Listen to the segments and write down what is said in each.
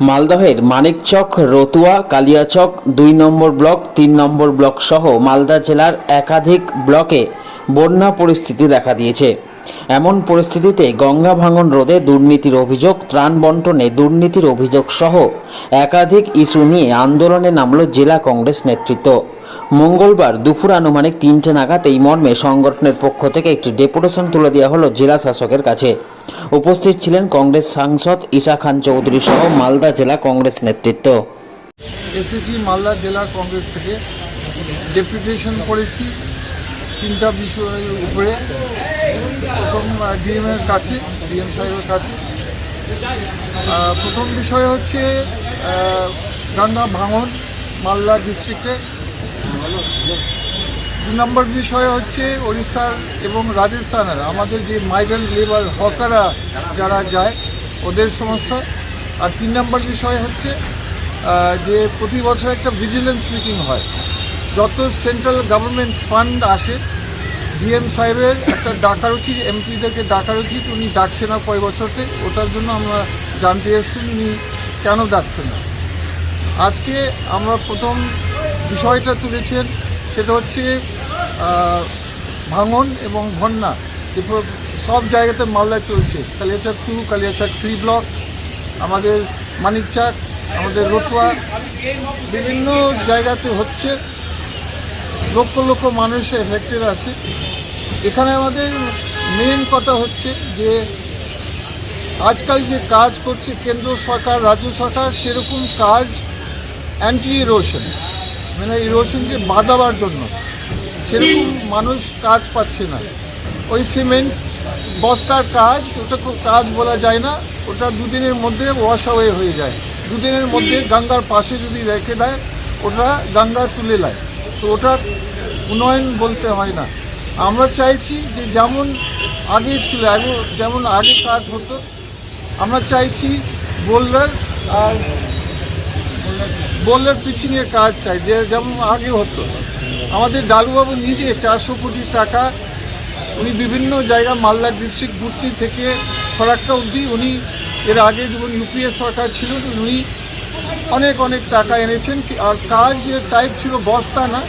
মালদহের মানিকচক, রতুয়া, কালিয়াচক দুই নম্বর ব্লক, তিন নম্বর ব্লক সহ মালদা জেলার একাধিক ব্লকে বন্যা পরিস্থিতি দেখা দিয়েছে। এমন পরিস্থিতিতে গঙ্গা ভাঙন রোধে দুর্নীতির অভিযোগ, ত্রাণ বন্টনে দুর্নীতির অভিযোগ সহ একাধিক ইস্যু নিয়ে আন্দোলনে নামল জেলা কংগ্রেস নেতৃত্ব। মঙ্গলবার দুপুর আনুমানিক তিনটে নাগাদ এই মর্মে সংগঠনের পক্ষ থেকে একটি ডেপুটেশন তুলে দেওয়া হলো জেলা শাসকের কাছে। উপস্থিত ছিলেন কংগ্রেস সাংসদ ঈশা খান চৌধুরী সহ মালদা জেলা কংগ্রেস নেতৃত্ব। এসেছি মালদা জেলা কংগ্রেস থেকে ডেপুটেশন করেছি তিনটা বিষয়ের উপরে। প্রথম ডিএমের কাছে, ডিএম সাহেবের কাছে। প্রথম বিষয় হচ্ছে গঙ্গা ভাঙন মালদা ডিস্ট্রিক্টে দু নম্বর বিষয় হচ্ছে ওড়িশার এবং রাজস্থানের, আমাদের যে মাইগ্রেন্ট লেবার হকাররা যারা যায়, ওদের সমস্যা। আর তিন নম্বর বিষয় হচ্ছে যে প্রতি বছর একটা ভিজিলেন্স মিটিং হয়। যত সেন্ট্রাল গভর্নমেন্ট ফান্ড আসে ডিএম সাহেবের একটা ডাকার উচিত এমপিদেরকে ডাকার উচিত উনি ডাকছে না কয় বছরতে, ওটার জন্য আমরা জানতে এসেছি উনি কেন ডাকছেন না। আজকে আমরা প্রথম বিষয়টা তুলেছেন সেটা হচ্ছে ভাঙন এবং বন্যা সব জায়গাতে মালদা চলছে। Kaliachak two, Kaliachak three block, আমাদের মানিকচাক, আমাদের রতুয়া, বিভিন্ন জায়গাতে হচ্ছে। লক্ষ লক্ষ মানুষ এফেক্টেড আছে। এখানে আমাদের মেন কথা হচ্ছে যে, আজকাল যে কাজ করছে কেন্দ্র সরকার, রাজ্য সরকার, সেরকম কাজ অ্যান্টি ইরোশন মানে এই ইরোশনকে বাঁধাবার জন্য। সেরকম মানুষ কাজ পাচ্ছে না। ওই সিমেন্ট বস্তার কাজ ওটা খুব কাজ বলা যায় না। ওটা দুদিনের মধ্যে ওয়াশ অ্যাওয়ে হয়ে যায়। দুদিনের মধ্যে গঙ্গার পাশে যদি রেখে দেয় ওটা গঙ্গা তুলে নেয়। তো ওটা উন্নয়ন বলতে হয় না। আমরা চাইছি যে যেমন আগে ছিল আগে- যেমন আগে কাজ হতো আমরা চাইছি বোল্ডার আর বোল্ডার পিচিংয়ের কাজ চাই, যে যেমন আগে হতো। আমাদের ডালুবাবু নিজে চারশো কোটি টাকা, উনি বিভিন্ন জায়গা, মালদা ডিস্ট্রিক্ট বুটনি থেকে ফরাক্কা অবধি উনি এর আগে যখন ইউপিএ সরকার ছিল, উনি অনেক অনেক টাকা এনেছেন। আর কাজ টাইপ ছিল বস্তা না,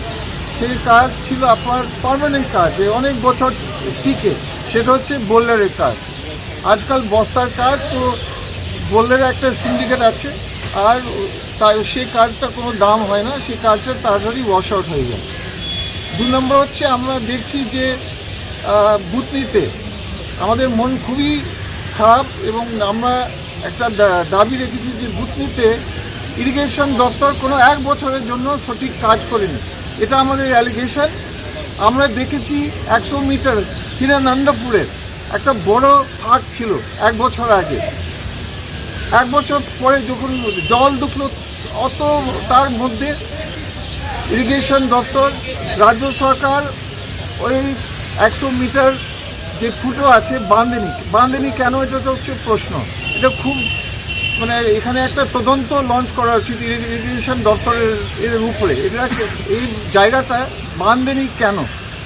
সেই কাজ ছিল আপনার পারমানেন্ট কাজ অনেক বছর টিকে। সেটা হচ্ছে বোল্ডারের কাজ। আজকাল বস্তার কাজ, তো বোল্ডারের একটা সিন্ডিকেট আছে। আর তাই সেই কাজটা কোনো দাম হয় না সেই কাজটা তাড়াতাড়ি ওয়াশ আউট হয়ে যায়। দু নম্বর হচ্ছে আমরা দেখছি যে আহ, বুতনিতে আমাদের মন খুবই খারাপ এবং আমরা একটা দাবি রেখেছি যে বুতনিতে ইরিগেশন দপ্তর কোনো এক বছরের জন্য সঠিক কাজ করেনি। এটা আমাদের অ্যালিগেশন আমরা দেখেছি একশো মিটার হিরানন্দপুরের একটা বড় ফাঁক ছিল এক বছর আগে। এক বছর পরে যখন জল ঢুকলো অত তার মধ্যে ইরিগেশন দপ্তর, রাজ্য সরকার ওই একশো মিটার যে ফুটো আছে বাঁধেনি বাঁধেনি কেন এটা তো হচ্ছে প্রশ্ন। এটা খুব মানে এখানে একটা তদন্ত লঞ্চ করা উচিত ইরিগেশন দপ্তরের, এর উপরে। এটা এই জায়গাটা বাঁধেনি কেন?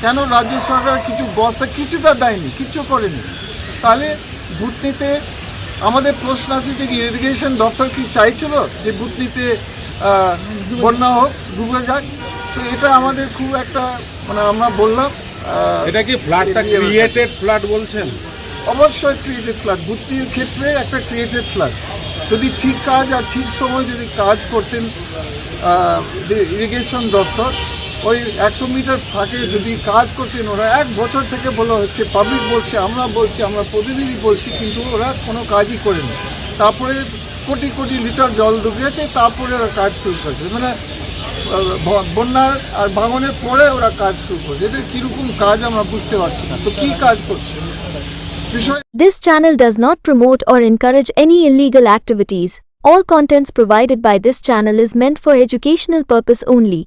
কেন রাজ্য সরকার কিছু বস্তা কিছুটা দেয়নি, কিচ্ছু করেনি? তাহলে ভুতনিতে আমাদের প্রশ্ন আছে যে ইরিগেশন দপ্তর কি চাইছিল যে বুতনিতে বন্যা হোক ডুবে যাক? তো এটা আমাদের খুব একটা মানে আমরা বললাম এটা কি ফ্ল্যাটটা ক্রিয়েটেড ফ্ল্যাট বলছেন? অবশ্যই ক্রিয়েটেড ফ্ল্যাট ভর্তির ক্ষেত্রে একটা ক্রিয়েটেড ফ্ল্যাট যদি ঠিক কাজ আর ঠিক সময় যদি কাজ করতেন ইরিগেশন দপ্তর ওই একশো মিটার ফাঁকে যদি কাজ করতেন, ওরা এক বছর থেকে বলা হচ্ছে পাবলিক বলছে, আমরা বলছি, আমরা প্রতিনিধি বলছি, কিন্তু ওরা কোনো কাজই করেনি। তারপরে কোটি কোটি লিটার জল ঢুকিয়েছে তারপরে ওরা কাজ শুরু করেছে। মানে বন্যার আর ভাঙনের পরে ওরা কাজ শুরু করছে। এটা কীরকম কাজ আমরা বুঝতে পারছি না। তো কী কাজ করছে? This channel does not promote or encourage any illegal activities. All contents provided by this channel is meant for educational purpose only.